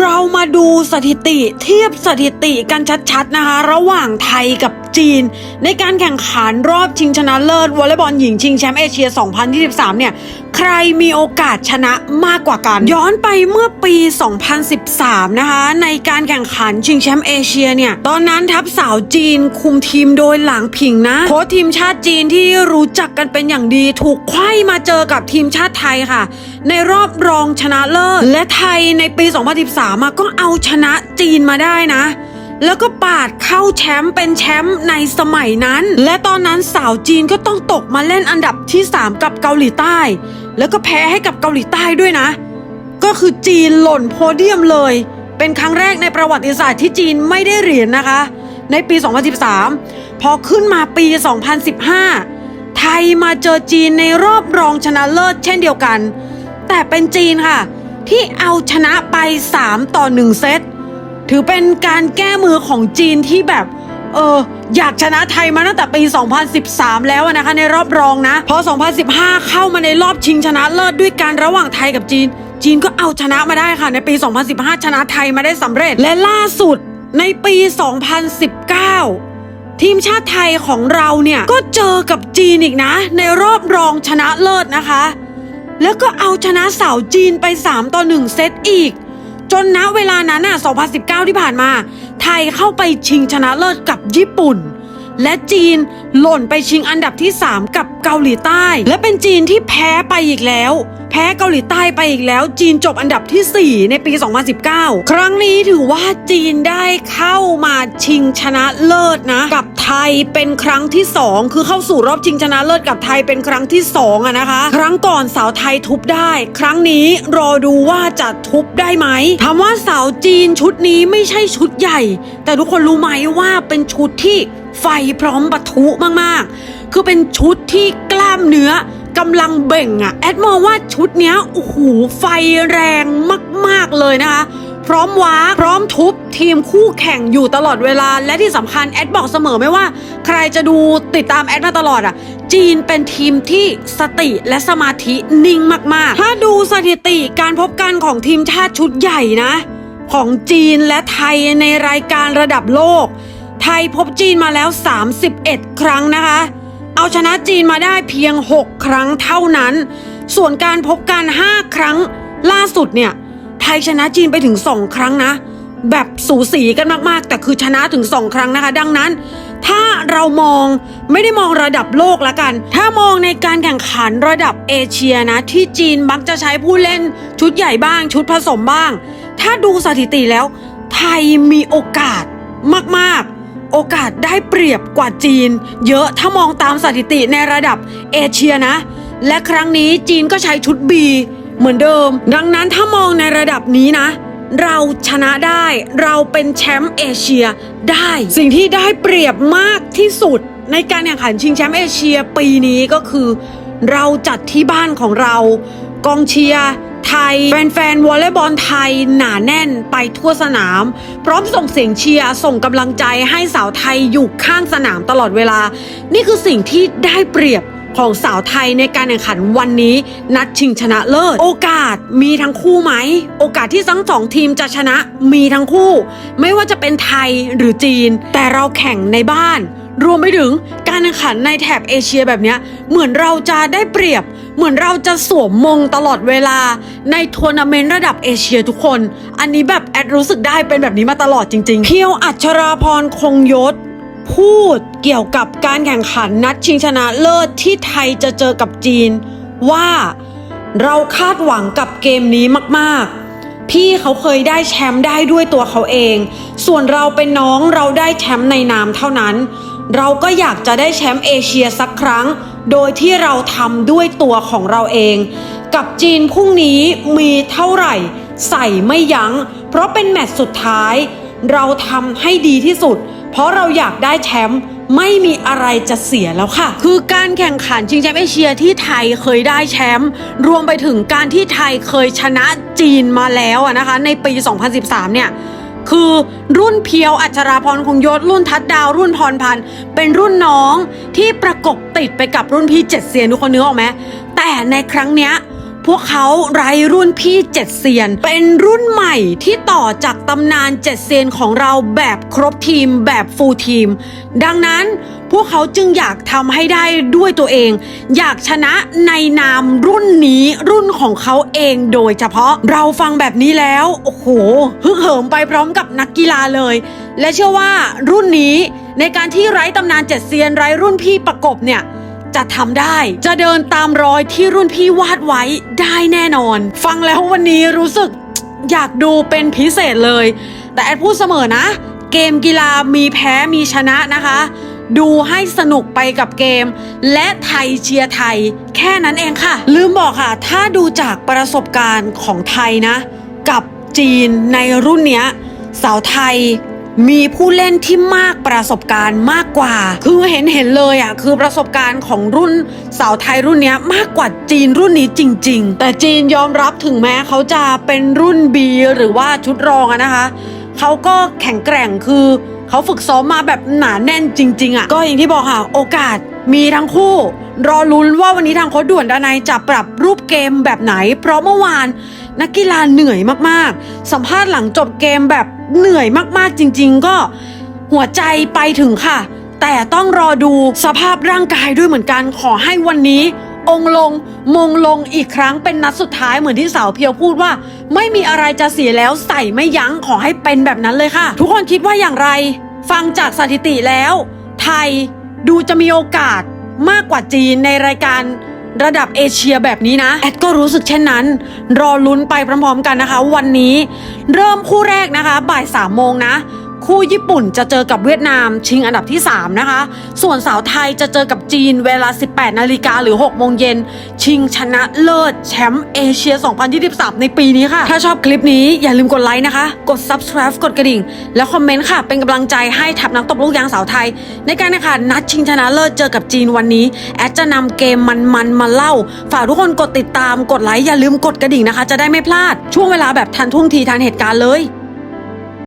เรามาดูสถิติเทียบสถิติกันชัดๆนะคะ ระหว่างไทยกับ จีน ในการแข่งขันรอบชิงชนะเลิศวอลเลย์บอลหญิงชิงแชมป์เอเชีย 2023 เนี่ย ใครมีโอกาสชนะมากกว่ากัน ย้อนไปเมื่อปี 2013 นะคะ ในการแข่งขันชิงแชมป์เอเชียเนี่ย ตอนนั้นทัพสาวจีนคุมทีมโดยหลังผิงนะ โค้ชทีมชาติจีนที่รู้จักกันเป็นอย่างดี ถูกไขว้มาเจอกับทีมชาติไทยค่ะ ในรอบรองชนะเลิศ และไทยในปี 2013อะก็เอาชนะจีนมาได้นะ แล้วก็ปาดเข้าแชมป์เป็นแชมป์ในสมัยนั้น และตอนนั้นสาวจีนก็ต้องตกมาเล่นอันดับที่ 3 กับเกาหลีใต้ แล้วก็แพ้ให้กับเกาหลีใต้ด้วยนะ ก็คือจีนหล่นโพเดียมเลย เป็นครั้งแรกในประวัติศาสตร์ที่จีนไม่ได้เหรียญนะคะ ในปี 2013 พอขึ้นมาปี 2015 ไทยมาเจอจีนในรอบรองชนะเลิศเช่นเดียวกัน แต่เป็นจีนค่ะ ที่เอาชนะไป 3 ต่อ 1 เซต ถือเป็นการแก้มือของจีนที่แบบเอออยากชนะไทยมาตั้งแต่ปี 2013 แล้วนะคะในรอบรองนะพอ 2015 เข้ามาในรอบชิงชนะเลิศด้วยการระหว่างไทยกับจีน จีนก็เอาชนะมาได้ค่ะในปี 2015 ชนะไทยมาได้สำเร็จ และล่าสุดในปี 2019 ทีมชาติไทยของเราเนี่ย ก็เจอกับจีนอีกนะ ในรอบรองชนะเลิศนะคะ แล้วก็เอาชนะสาวจีนไป 3 ต่อ 1 เซตอีก จนณเวลานั้นน่ะ 2019 ที่ผ่านมา ไทยเข้าไปชิงชนะเลิศกับญี่ปุ่น และจีนหล่นไปชิงอันดับที่ 3 กับเกาหลีใต้ และเป็นจีนที่แพ้ไปอีกแล้ว แพ้เกาหลีใต้ไปอีกแล้ว จีนจบอันดับที่ 4 ในปี 2019 ครั้งนี้ถือว่าจีนได้เข้ามาชิงชนะเลิศนะ กับไทยเป็นครั้งที่ 2 คือเข้าสู่รอบชิงชนะเลิศกับไทยเป็นครั้งที่2อะนะคะ ครั้งก่อนสาวไทยทุบได้ ครั้งนี้รอดูว่าจะทุบได้ไหมถามว่าสาวจีนชุดนี้ไม่ใช่ชุดใหญ่ แต่ทุกคนรู้ไหมว่าเป็นชุดที่ ไฟพร้อมปะทุมากๆ คือเป็นชุดที่กล้ามเนื้อกำลังเบ่งอะแอดมองว่าชุดเนี้ยโอ้โหไฟแรงมากๆเลยนะคะพร้อมว้าพร้อมทุบทีมคู่แข่งอยู่ตลอดเวลา และที่สำคัญแอดบอกเสมอไม่ว่า ใครจะดูติดตามแอดมาตลอดอะ จีนเป็นทีมที่สติและสมาธินิ่งมาก ๆ ถ้าดูสถิติการพบกันของทีมชาติชุดใหญ่นะ ของจีนและไทยในรายการระดับโลก ไทยพบจีนมาแล้ว 31 ครั้งนะคะ เอาชนะจีนมาได้เพียง 6 ครั้งเท่านั้น ส่วนการพบกัน 5 ครั้งล่าสุดเนี่ย ไทยชนะจีนไปถึง 2 ครั้งนะ แบบสูสีกันมากๆ แต่คือชนะถึง 2 ครั้งนะคะ ดังนั้น ถ้าเรามองไม่ได้มองระดับโลกละกัน ถ้ามองในการแข่งขันระดับเอเชียนะ ที่จีนมักจะใช้ผู้เล่นชุดใหญ่บ้าง ชุดผสมบ้าง ถ้าดูสถิติแล้ว ไทยมีโอกาสมากๆ โอกาสได้เปรียบกว่าจีน เยอะถ้ามองตามสถิติในระดับเอเชียนะ และครั้งนี้จีนก็ใช้ชุด B เหมือนเดิม ดังนั้นถ้ามองในระดับนี้นะ เราชนะได้เราเป็นแชมป์เอเชียได้ สิ่งที่ได้เปรียบมากที่สุดในการแข่งขันชิงแชมป์เอเชียปีนี้ก็คือ เราจัดที่บ้านของเรา กองเชียร์ไทย แฟนๆวอลเลย์บอลไทย หนาแน่นไปทั่วสนาม พร้อมส่งเสียงเชียร์ส่งกำลังใจให้สาวไทยอยู่ข้างสนามตลอดเวลา นี่คือสิ่งที่ได้เปรียบของสาวไทยในการแข่งขันวันนี้นัดชิงชนะเลิศ โอกาสมีทั้งคู่ไหม โอกาสที่ทั้งสองทีมจะชนะมีทั้งคู่ ไม่ว่าจะเป็นไทยหรือจีน แต่เราแข่งในบ้าน รวมไปถึงการแข่งขันในแถบเอเชียแบบนี้เหมือนเราจะได้เปรียบ เหมือนเราจะสวมมงตลอดเวลาในทัวร์นาเมนต์ระดับเอเชียทุกคน อันนี้แบบแอดรู้สึกได้เป็นแบบนี้มาตลอดจริงๆ เพียวอัชราพรคงยศ พูดเกี่ยวกับการแข่งขันนัดชิงชนะเลิศที่ไทยจะเจอกับจีน ว่าเราคาดหวังกับเกมนี้มากๆพี่เขาเคยได้แชมป์ได้ด้วยตัวเขาเอง ส่วนเราเป็นน้องเราได้แชมป์ในนามเท่านั้น เราก็อยากจะได้แชมป์เอเชียสักครั้ง โดยที่เราทำด้วยตัวของเราเอง กับจีนพรุ่งนี้มีเท่าไหร่ ใส่ไม่ยัง้ง เพราะเป็นแมตช์สุดท้าย เราทำให้ดีที่สุด เพราะเราอยากได้แชมป์ไม่มีอะไรจะเสียแล้วค่ะ คือการแข่งขันชิงแชมป์เอเชียที่ไทยเคยได้แชมป์รวมไปถึงการที่ไทยเคยชนะจีนมาแล้วนะคะ ในปี 2013 เนี่ย คือรุ่นเพียวอัชราพรคงยศรุ่นทัดดาว รุ่นพรพันธ์เป็นรุ่นน้องที่ประกบติดไปกับรุ่นพี่เจ็ดเซียนทุกคนนึกออกไหมแต่ในครั้งเนี้ย พวกเขาไร้รุ่นพี่เจ็ดเซียน เป็นรุ่นใหม่ที่ต่อจากตำนานเจ็ดเซียนของเราแบบครบทีมแบบฟูลทีม ดังนั้นพวกเขาจึงอยากทำให้ได้ด้วยตัวเอง อยากชนะในนามรุ่นนี้รุ่นของเขาเองโดยเฉพาะเราฟังแบบนี้แล้ว โอ้โหฮึกเหิมไปพร้อมกับนักกีฬาเลย และเชื่อว่ารุ่นนี้ในการที่ไร้ตำนานเจ็ดเซียนไร้รุ่นพี่ประกบเนี่ย จะทำได้ จะเดินตามรอยที่รุ่นพี่วาดไว้ได้แน่นอน ฟังแล้ววันนี้รู้สึกอยากดูเป็นพิเศษเลย แต่แอดพูดเสมอนะ เกมกีฬามีแพ้มีชนะนะคะ ดูให้สนุกไปกับเกม และไทยเชียร์ไทย แค่นั้นเองค่ะ ลืมบอกค่ะ ถ้าดูจากประสบการณ์ของไทยนะ กับจีนในรุ่นเนี้ยสาวไทย มีผู้เล่นที่มากประสบการณ์มากกว่า คือเห็นเห็นเลยอะคือประสบการณ์ของรุ่นสาวไทยรุ่นนี้มากกว่าจีนรุ่นนี้จริง ๆ แต่จีนยอมรับถึงแม้เขาจะเป็นรุ่น B หรือว่าชุดรองอะนะคะเขาก็แข็งแกร่งคือเขาฝึกซ้อมมาแบบหนาแน่นจริง ๆอะ่ะก็อย่างที่บอกค่ะ โอกาสมีทั้งคู่ รอลุ้นว่าวันนี้ทางโค้ชด่วนดานายจะปรับรูปเกมแบบไหน เพราะเมื่อวานนักกีฬาเหนื่อยมากๆ สัมภาษณ์หลังจบเกมแบบ เหนื่อยมากๆจริง ๆ ก็หัวใจไปถึงค่ะ แต่ต้องรอดูสภาพร่างกายด้วยเหมือนกันขอให้วันนี้ องลงมงลงอีกครั้งเป็นนัดสุดท้ายเหมือนที่สาวเพียวพูดว่า ไม่มีอะไรจะเสียแล้วใส่ไม่ยั้งขอให้เป็นแบบนั้นเลยค่ะ ทุกคนคิดว่าอย่างไร ฟังจากสถิติแล้ว ไทยดูจะมีโอกาสมากกว่าจีนในรายการ ระดับเอเชียแบบนี้นะ แอดก็รู้สึกเช่นนั้น รอลุ้นไปพร้อมๆกันนะคะ วันนี้เริ่มคู่แรกนะคะ บ่ายสามโมงนะ คู่ญี่ปุ่นจะเจอกับเวียดนามชิงอันดับที่ 3 นะคะ ส่วนสาวไทยจะเจอกับจีนเวลา 18 นาฬิกาหรือ 6 โมงเย็น ชิงชนะเลิศแชมป์เอเชีย 2023 ในปีนี้ค่ะ ถ้าชอบคลิปนี้อย่าลืมกดไลค์นะคะ กด subscribe กดกระดิ่ง แล้วคอมเมนต์ค่ะ เป็นกำลังใจให้ทัพนักตบลูกยางสาวไทย ในการแข่งขันนัดชิงชนะเลิศเจอกับจีนวันนี้ แอดจะนำเกมมันๆมาเล่า ฝากทุกคนกดติดตามกดไลค์อย่าลืมกดกระดิ่งนะคะ จะได้ไม่พลาดช่วงเวลาแบบทันท่วงทีทันเหตุการณ์เลย